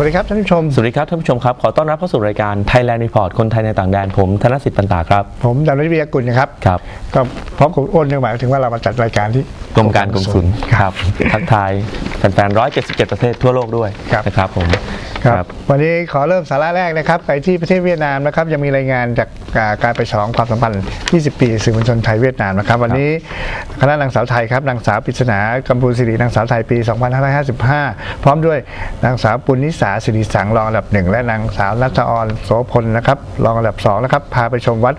วัสดีครับท่านผู้ชม สวัสดีครับท่านผู้ชมครับ ขอต้อนรับเข้าสู่รายการ Thailand Report คนไทยในต่างแดน ผมธนสิทธิ์ปันตาครับ ผมดำริวิทยากุลนะครับ ครับ ก็พร้อมกับอ้นยังหมายถึงว่าเรามาจัดรายการที่กรมการกงสุลครับ ทักทายแฟนๆ 177 ประเทศทั่วโลกด้วยครับนะครับผมครับวันนี้ขอเริ่มสาระแรกนะครับ ไปที่ประเทศเวียดนามนะครับยังมีรายงานจากอ่าการไปฉลองความสัมพันธ์ 20 ปีสื่อมวลชนไทยเวียดนามนะครับ วันนี้คณะนางสาวไทยครับนางสาวปริศนากำพูสิรินางสาวไทยปี 2555 พร้อมด้วยนางสาวปุณนิสาสิริสังรองอันดับหนึ่งและนางสาวนัทออนโสพลนะครับรองอันดับสองนะครับพาไปชมวัด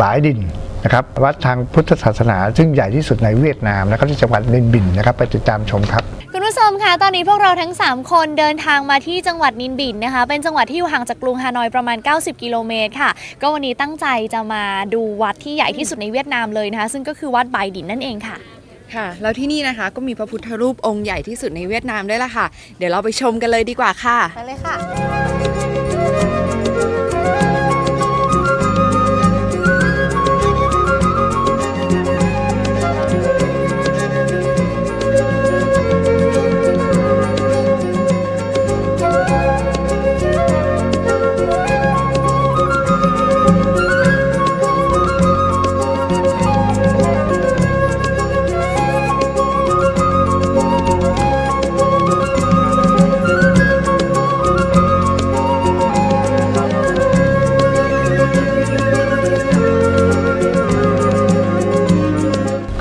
บายดินนะครับวัดทางพุทธศาสนา ซึ่งใหญ่ที่สุดในเวียดนามนะครับที่จังหวัดนินบินนะครับไปติดตามชมครับคุณผู้ชมคะตอนนี้พวกเราทั้ง 3 คนเดินทางมาที่จังหวัดนินบินนะคะ เป็นจังหวัดที่อยู่ห่างจากกรุงฮานอยประมาณ 90 กิโลเมตรค่ะ ก็วันนี้ตั้งใจจะมาดูวัดที่ใหญ่ที่สุดในเวียดนามเลยนะคะ ซึ่งก็คือวัดไบดินนั่นเองค่ะ ค่ะ แล้วที่นี่นะคะก็มีพระพุทธรูปองค์ใหญ่ที่สุดในเวียดนามด้วยล่ะค่ะ เดี๋ยวเราไปชมกันเลยดีกว่าค่ะ ไปเลยค่ะ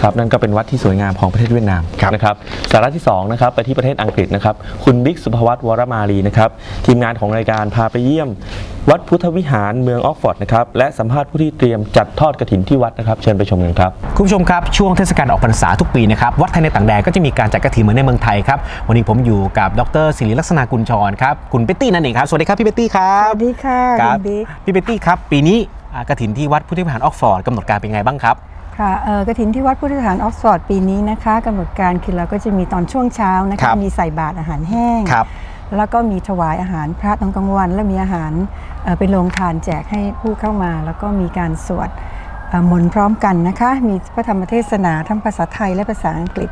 ครับนั่นก็เป็นวัดที่สวยงามของประเทศเวียดนามครับนะครับสาระที่2นะครับไปที่ประเทศอังกฤษนะครับคุณบิ๊กสุภวัตวรมาลีนะครับทีมงานของรายการพาไปเยี่ยม วัดพุทธวิหารเมืองออกฟอร์ดนะครับและสัมภาษณ์ผู้ที่เตรียมจัดทอดกระถินที่วัดนะครับเชิญไปชมกันครับคุณผู้ชมครับช่วงเทศกาลออกพรรษาทุกปีนะครับวัดไทยในต่างแดนก็จะมีการจัดกระถิ่นเหมือนในเมืองไทยครับวันนี้ผมอยู่กับดรศิริลักษณากุลชรครับคุณเปตตี้นั่นเองครับสวัสดีครับพี่เปตตี้ครับสวัสดีค่ะครับคุณบิ๊กพี่เปตตี้ครับปีนี้อ่ากระถินที่วัดพุทธวิหารออกฟอร์ดกำหนดการเป็นไงบ้างครับ ค่ะเอ่อกระถินที่วัดพุทธสถานออกซฟอร์ดปีนี้นะคะกำหนดการคือเราก็จะมีตอนช่วงเช้านะครัคะบมีใส่บาตรอาหารแห้งครับแล้วก็มีถวายอาหารพระตอนกลางวัน และมีอาหารเอ่อเป็นโรงทานแจกให้ผู้เข้ามา แล้วก็มีการสวดเอ่อ มนต์พร้อมกันนะคะ มีพระธรรมเทศนาทั้งภาษาไทยและภาษาอังกฤษ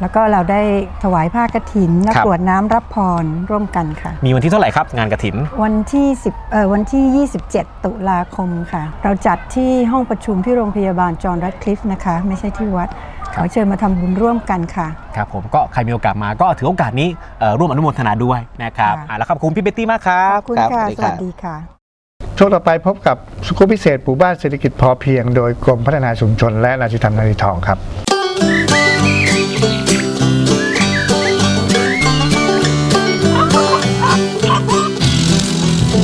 แล้วก็เราได้ถวายผ้ากฐินและครับกรวดน้ำรับพรร่วมกันค่ะ มีวันที่เท่าไหร่ครับงานกระถิน วันที่10เอ่อวันที่ 27 ตุลาคมค่ะ เราจัดที่ห้องประชุมที่โรงพยาบาลจอห์นรัดคลิฟนะคะ ไม่ใช่ที่วัดขอเชิญมาทำบุญร่วมกันค่ะ ครับผมก็ใครมีโอกาสมาก็ถือโอกาสนี้เอ่อร่วมอนุโมทนาด้วยนะครับค่ะอ่าแล้วขอบคุณพี่เปตตี้มากครับขอบคุณรับค่ะสสวัวัสสดีดีค่ะ ช่วงต่อไปพบกับสกู๊ปพิเศษหมู่บ้านเศรษฐกิจพอเพียง โดยกรมพัฒนาชุมชน และนาจิธรรมนาทีทองครับ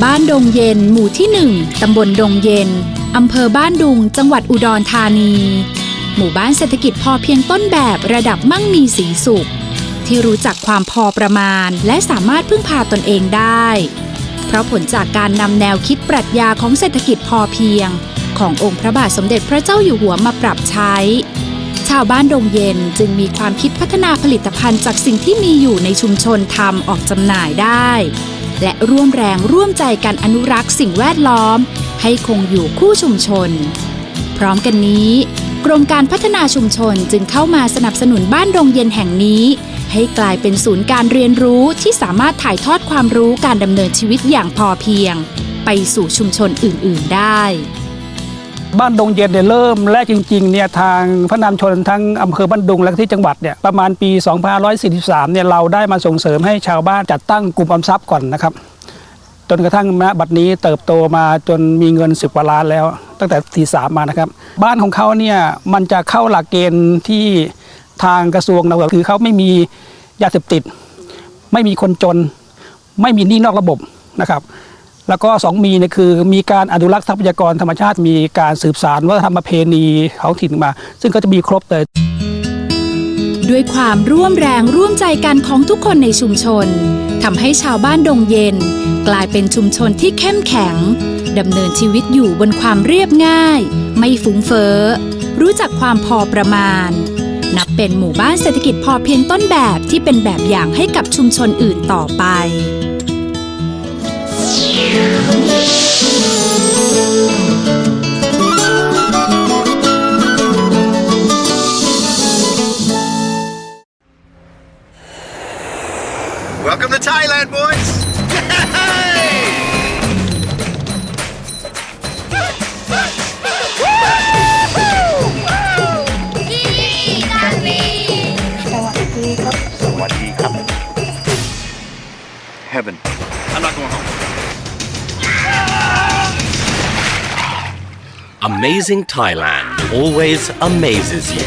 บ้านดงเย็น หมู่ที่ 1 ตำบลดงเย็น อำเภอบ้านดุง จังหวัดอุดรธานี หมู่บ้านเศรษฐกิจพอเพียงต้นแบบระดับมั่งมีสีสุข ที่รู้จักความพอประมาณ และสามารถพึ่งพาตนเองได้ เพราะผลจากการนำแนวคิดปรัชญาของเศรษฐกิจพอเพียง ขององค์พระบาทสมเด็จพระเจ้าอยู่หัวมาปรับใช้ ชาวบ้านดงเย็นจึงมีความคิดพัฒนาผลิตภัณฑ์จากสิ่งที่มีอยู่ในชุมชนทำออกจำหน่ายได้ และร่วมแรงร่วมใจกันอนุรักษ์สิ่งแวดล้อม ให้คงอยู่คู่ชุมชน พร้อมกันนี้ กรมการพัฒนาชุมชนจึงเข้ามาสนับสนุนบ้านดงเย็นแห่งนี้ ให้กลายเป็นศูนย์การเรียนรู้ที่สามารถถ่ายทอดความรู้การดำเนินชีวิตอย่างพอเพียง ไปสู่ชุมชนอื่น ๆ ได้บ้านดงเย็นเนี่ยเริ่มแรกจริงๆเนี่ยทางพระนามชนทั้งอำเภอบ้านดุงและที่จังหวัดเนี่ยประมาณปี 2543เนี่ยเราได้มาส่งเสริมให้ชาวบ้านจัดตั้งกลุ่มออมทรัพย์ก่อนนะครับ จนกระทั่งณบัดนี้เติบโตมาจนมีเงิน 10กว่าล้านแล้ว ตั้งแต่ทีสามมานะครับ บ้านของเขาเนี่ยมันจะเข้าหลักเกณฑ์ที่ ทางกระทรวงเราคือเขาไม่มียาเสพติด ไม่มีคนจน ไม่มีหนี้นอกระบบนะครับ แล้วก็สองมีเนี่ยคือมีการอนุรักษ์ทรัพยากรธรรมชาติ มีการสืบสานวัฒนธรรมประเพณีท้องถิ่นมา ซึ่งก็จะมีครบเลย ด้วยความร่วมแรงร่วมใจกันของทุกคนในชุมชนทำให้ชาวบ้านดงเย็น กลายเป็นชุมชนที่เข้มแข็งดำเนินชีวิตอยู่บนความเรียบง่าย ไม่ฟุ้งเฟ้อรู้จักความพอประมาณ นับเป็นหมู่บ้านเศรษฐกิจพอเพียงต้นแบบที่เป็นแบบอย่างให้กับชุมชนอื่นต่อไป Heaven. I'm not going home. Amazing Thailand always amazes you.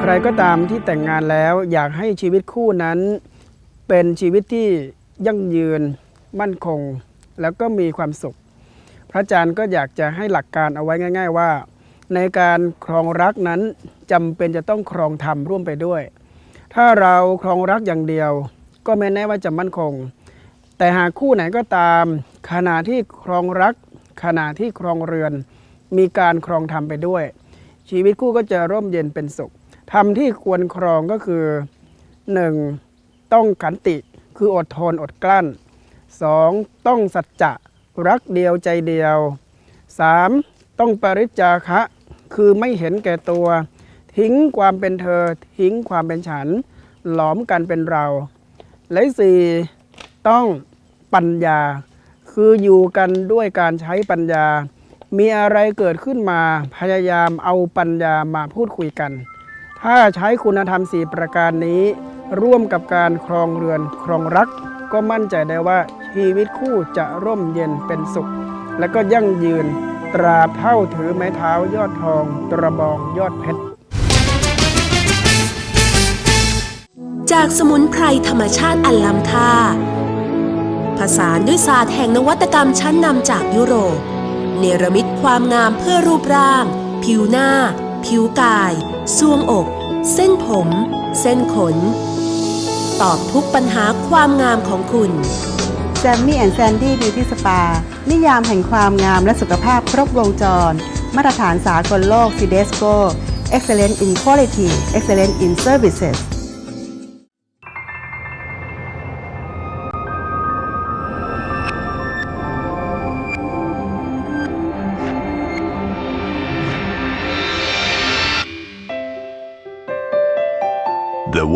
ใครก็ตามที่แต่งงานแล้วอยากให้ชีวิตคู่นั้น เป็นชีวิตที่ยั่งยืนมั่นคง แล้วก็มีความสุข พระอาจารย์ก็อยากจะให้หลักการเอาไว้ง่าย ๆ ว่า ในการครองรักนั้นจำเป็นจะต้องครองธรรมร่วมไปด้วย ถ้าเราครองรักอย่างเดียว ก็ไม่แน่ว่าจะมั่นคง แต่หากคู่ไหนก็ตามขณะที่ครองรัก ขณะที่ครองเรือน มีการครองธรรมไปด้วย ชีวิตคู่ก็จะร่มเย็นเป็นสุขธรรมที่ควรครองก็คือ 1. ต้องขันติคืออดทนอดกลั้น 2. ต้องสัจจะรักเดียวใจเดียว 3. ต้องปริจาคะ คือไม่เห็นแก่ตัว ทิ้งความเป็นเธอ ทิ้งความเป็นฉัน หลอมกันเป็นเรา และสี่ต้องปัญญา คืออยู่กันด้วยการใช้ปัญญา มีอะไรเกิดขึ้นมาพยายามเอาปัญญามาพูดคุยกัน ถ้าใช้คุณธรรม4ประการนี้ ร่วมกับการครองเรือนครองรักก็มั่นใจได้ว่า ชีวิตคู่จะร่มเย็นเป็นสุข และก็ยั่งยืนตราเท่าถือไม้เท้ายอดทอง ตระบองยอดเพชร จากสมุนไพรธรรมชาติอันล้ำค่า ผสานด้วยศาสตร์แห่งนวัตกรรมชั้นนำจากยุโรป เนรมิตความงามเพื่อรูปร่าง ผิวหน้า ผิวกายซวงอก เส้นผม เส้นขน ตอบทุกปัญหาความงามของคุณ แซมมี่แอนด์แซนดี้บิวตี้สปา นิยามแห่งความงามและสุขภาพครบวงจร มาตรฐานสากลโลกซีเดสโก Excellent in Quality Excellent in Services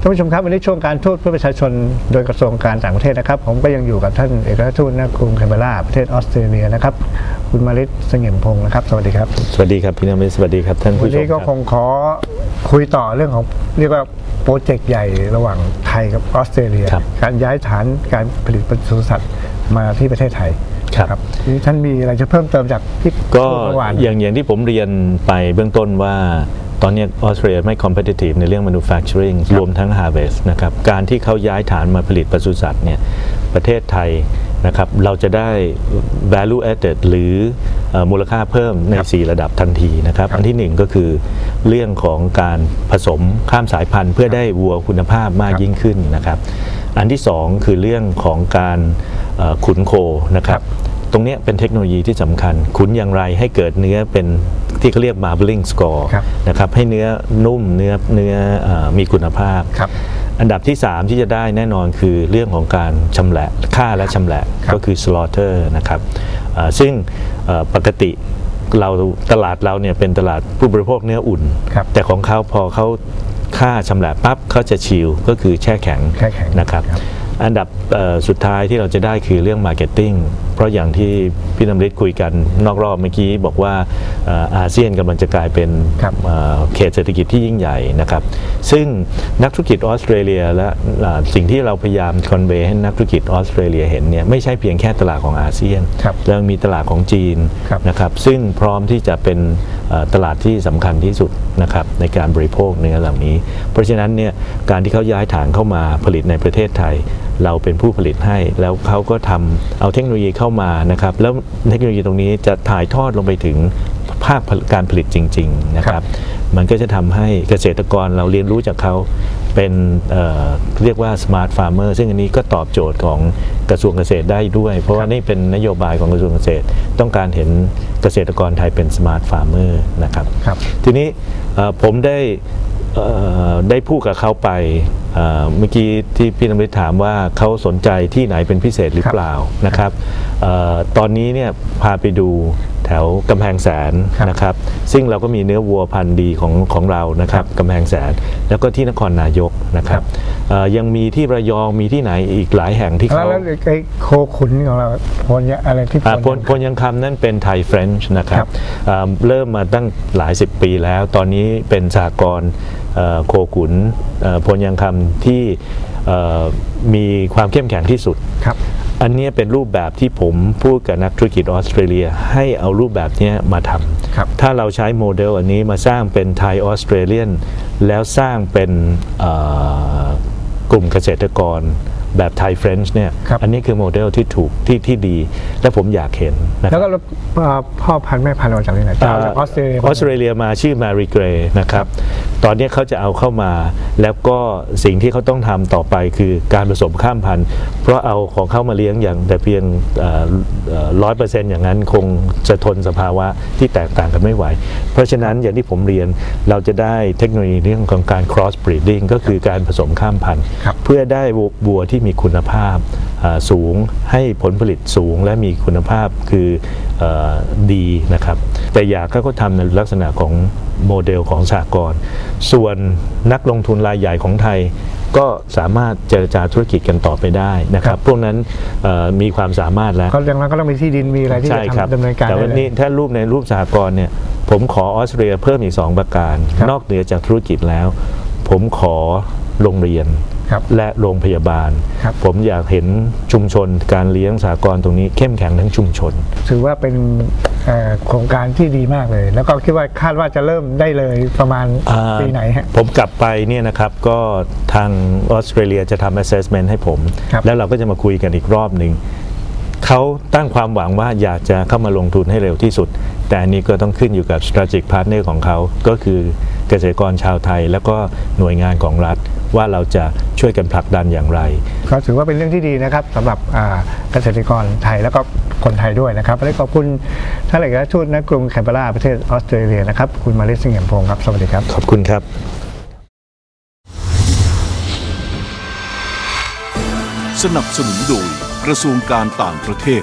ท่านผู้ชมครับวันนี้ช่วงการทูตเพื่อประชาชนโดยกระทรวงการต่างประเทศนะครับ ผมก็ยังอยู่กับท่านเอกอัครทูตณกรุงแคนเบราประเทศออสเตรเลียนะครับ คุณมาริสเสงี่ยมพงศ์นะครับ สวัสดีครับ สวัสดีครับพี่นามิสวัสดีครับท่านวัผู้นชมนี้ก็คครับงขอคุยต่อเรื่องของเรียกว่าโปรเจกต์ใหญ่ระหว่างไทยกับออสเตรเลียครับการย้ายฐานการผลิตปศุสัตว์มาที่ประเทศไทยครับทีนี้ท่านมีอะไรจะเพิ่มเติมจากที่ก็พูดเมื่อวานอย่างอย่างที่ผมเรียนไปเบื้องต้นว่า ตอนเนี้ยออสเตรเลียไม่ competitive ในเรื่อง manufacturing รวมทั้ง harvest นะครับ การที่เขาย้ายฐานมาผลิตปศุสัตว์เนี่ย ประเทศไทยนะครับ เราจะได้ value added หรือเอ่อมูลค่าเพิ่มใน 4 ระดับทันทีนะครับ อันที่ 1 ก็คือเรื่องของการผสมข้ามสายพันธุ์ เพื่อได้วัวคุณภาพมากยิ่งขึ้นนะครับ อันที่ 2 คือเรื่องของการเอ่อขุนโคนะครับ ตรงเนี้ยเป็นเทคโนโลยีที่สำคัญ ขุนอย่างไรให้เกิดเนื้อเป็นที่เขาเรียก marbling score ครับนะครับให้เนื้อนุ่มเนื้อเนื้อเออมีคุณภาพครับอันดับที่ 3 ที่จะได้แน่นอนคือเรื่องของการชำแหละฆ่าและชำแหละครับก็คือ slaughter นะครับเอ่อซึ่งเอ่อปกติเราตลาดเราเนี่ยเป็นตลาดผู้บริโภคเนื้ออุ่นครับแต่ของเขาพอเขาฆ่าชำแหละปั๊บเขาจะชิลก็คือแช่แข็งแช่แข็งนะครับครับ อันดับเอ่อสุดท้ายที่เราจะได้คือเรื่อง Marketing เพราะอย่างที่พี่นำริศคุยกันนอกรอบเมื่อกี้บอกว่าเอ่ออาเซียนกำลังจะกลายเป็นครับเอ่อเขตเศรษฐกิจที่ยิ่งใหญ่นะครับ ซึ่งนักธุรกิจออสเตรเลียและเอ่อสิ่งที่เราพยายามคอนเวย์ให้นักธุรกิจออสเตรเลียเห็นเนี่ยไม่ใช่เพียงแค่ตลาดของอาเซียนครับแล้วมีตลาดของจีนครับนะครับซึ่งพร้อมที่จะเป็นเอ่อตลาดที่สำคัญที่สุดนะครับในการบริโภคเนื้อเหล่านี้ เพราะฉะนั้นเนี่ยการที่เขาย้ายฐานเข้ามาผลิตในประเทศไทย เราเป็นผู้ผลิตให้ แล้วเขาก็ทำเอาเทคโนโลยีเข้ามานะครับ แล้วเทคโนโลยีตรงนี้จะถ่ายทอดลงไปถึงภาคการผลิตจริง ๆ นะครับ มันก็จะทำให้เกษตรกรเราเรียนรู้จากเขาเป็นเอ่อเรียกว่า smart farmer ซึ่งอันนี้ก็ตอบโจทย์ของกระทรวงเกษตรได้ด้วย เพราะว่านี่เป็นนโยบายของกระทรวงเกษตร ต้องการเห็นเกษตรกรไทยเป็น smart farmer นะครับครับ ทีนี้เอ่อผมได้เอ่อได้พูดกับเขาไปเอ่อเมื่อกี้ที่พี่นำริถามว่าเขาสนใจที่ไหนเป็นพิเศษหรือเปล่านะครับเออตอนนี้เนี่ยพาไปดูแถวกำแพงแสนนะครับ ซึ่งเราก็มีเนื้อวัวพันธุ์ดีของของเรานะครับกำแพงแสนแล้วก็ที่นครนายกนะครับเอ่อยังมีที่ระยองมีที่ไหนอีกหลายแห่งที่แล้วเขาแล้วไอ้โคขุนของเราพลยะอะไรที่อ่าพพลพลยังคำนั่นเป็นไทยเฟรนช์นะครับอ่าเริ่มมาตั้งหลายสิบปีแล้ว ตอนนี้เป็นสากล โคขุนเอ่อพลยังคำที่เอ่อมีความเข้มแข็งที่สุดครับอันเนี้ยเป็นรูปแบบที่ผมพูดกับนักธุรกิจออสเตรเลียให้เอารูปแบบเนี้ยมาทำถ้าเราใช้โมเดลอันนี้มาสร้างเป็นไทยออสเตรเลียนแล้วสร้างเป็นเอ่อกลุ่มเกษตรกรแบบไทยเฟรนช์เนี่ย อันนี้คือโมเดลที่ถูกที่ที่ดี และผมอยากเห็นนะคแล้รับวก็เอ่อพ่อพันธุ์แม่พันธุ์มาจากที่ไหนจะเอาจากออสเตรเลียออสเตรเลียมาชื่อมารีเกรย์นะครับตอนนี้เขาจะเอาเข้ามา แล้วก็สิ่งที่เขาต้องทำต่อไปคือการผสมข้ามพันธุ์ เพราะเอาของเข้ามาเลี้ยงอย่างแต่เพียงร้อยเปอร์เซ็นต์อย่างนั้นคงจะทนสภาวะที่แตกต่างกันไม่ไหว เพราะฉะนั้นอย่างที่ผมเรียนเราจะได้เทคโนโลยีเรื่องของการ cross breeding ก็คือการผสมข้ามพันธุ์ เพื่อได้วัวที่มีคุณภาพอ่าสูงให้ผลผลิตสูงและมีคุณภาพคือเออดีนะครับ แต่อยากให้เขาทำในลักษณะของโมเดลของสากลส่วนนักลงทุนรายใหญ่ของไทยก็สามารถเจรจาธุรกิจกันต่อไปได้นะครับ พวกนั้นเอ่อมีความสามารถแล้วก็อย่างนั้นก็ต้องมีที่ดินมีอะไรที่ใช่จะครับทำดำเนินการแต่ได้วันเลยนี้ถ้ารูปในรูปสหกรณ์เนี่ยผมขอออสเตรเลียเพิ่มอีก 2 ประการ นอกเหนือจากธุรกิจแล้ว ผมขอโรงเรียน และโรงพยาบาลผมอยากเห็นชุมชนการเลี้ยงสหกรณ์ตรงนี้เข้มแข็งทั้งชุมชน ถือว่าเป็นเอ่อโครงการที่ดีมากเลย แล้วก็คิดว่าคาดว่าจะเริ่มได้เลยประมาณอ่าปีไหนฮะ ผมกลับไปเนี่ยนะครับก็ทางออสเตรเลียจะทำ assessment ให้ผมแล้วเราก็จะมาคุยกันอีกรอบหนึ่งเขาตั้งความหวังว่าอยากจะเข้ามาลงทุนให้เร็วที่สุด แต่อันนี้ก็ต้องขึ้นอยู่กับ strategic partner ของเขาก็คือ เกษตรกรชาวไทย แล้วก็หน่วยงานของรัฐว่าเราจะช่วยกันผลักดันอย่างไร ก็ถือว่าเป็นเรื่องที่ดีนะครับสำหรับอ่าเกษตรกรไทยแล้วก็คนไทยด้วยนะครับวันนี้ขอบคุณท่านเอกอัครราชทูตณกรุงแคนเบราประเทศออสเตรเลียนะครับคุณมาริสสิงห์เหยมพงศ์ครับสวัสดีครับ ขอบคุณครับ สนับสนุนโดยกระทรวงการต่างประเทศ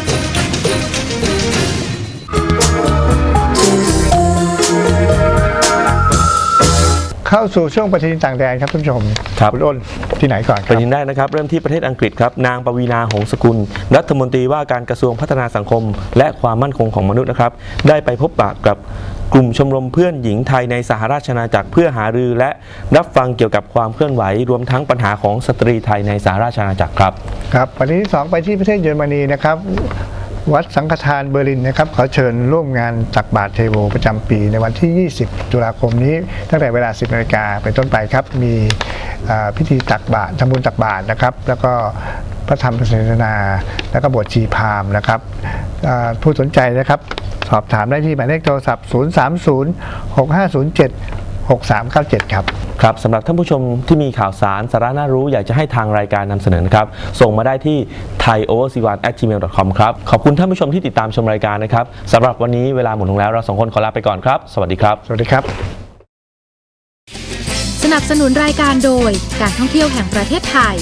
เข้าสู่ช่วงปฏิทินต่างแดนครับท่านผู้ชมครับคุณอ้นที่ไหนก่อนคปรับ ฏิทินได้นะครับ เริ่มที่ประเทศอังกฤษครับนางปวีนาหงสกุล รัฐมนตรีว่าการกระทรวงพัฒนาสังคม และความมั่นคงของมนุษย์นะครับ ได้ไปพบปะกับกลุ่มชมรมเพื่อนหญิงไทยในสหราชอาณาจักรเพื่อหารือ และรับฟังเกี่ยวกับความเคลื่อนไหว รวมทั้งปัญหาของสตรีไทยในสหราชอาณาจักรครับ ครับปฏิทินที่สองไปที่ประเทศเยอรมนีนะครับ วัดสังฆทานเบอร์ลินนะครับขอเชิญร่วมงานตักบาตรเทโวประจำปีในวันที่ 20 ตุลาคมนี้ ตั้งแต่เวลา 10นาฬิกาเป็นต้นไปครับ มีพิธีตักบาตรทำบุญตักบาตรนะครับ แล้วก็พระธรรมเทศนา แล้วก็บวชชีพามนะครับผู้สนใจนะครับ สอบถามได้ที่หมายเลขโทรศัพท์ 030 6507 6397 ครับ ครับสำหรับท่านผู้ชมที่มีข่าวสารสาระน่ารู้อยากจะให้ทางรายการนำเสนอนะครับ ส่งมาได้ที่ thaioverc1@gmail.com ครับ ขอบคุณท่านผู้ชมที่ติดตามชมรายการนะครับสำหรับวันนี้เวลาหมดลงแล้วเราสองคนขอลาไปก่อนครับ สวัสดีครับ สวัสดีครับ สนับสนุนรายการโดยการท่องเที่ยวแห่งประเทศไทย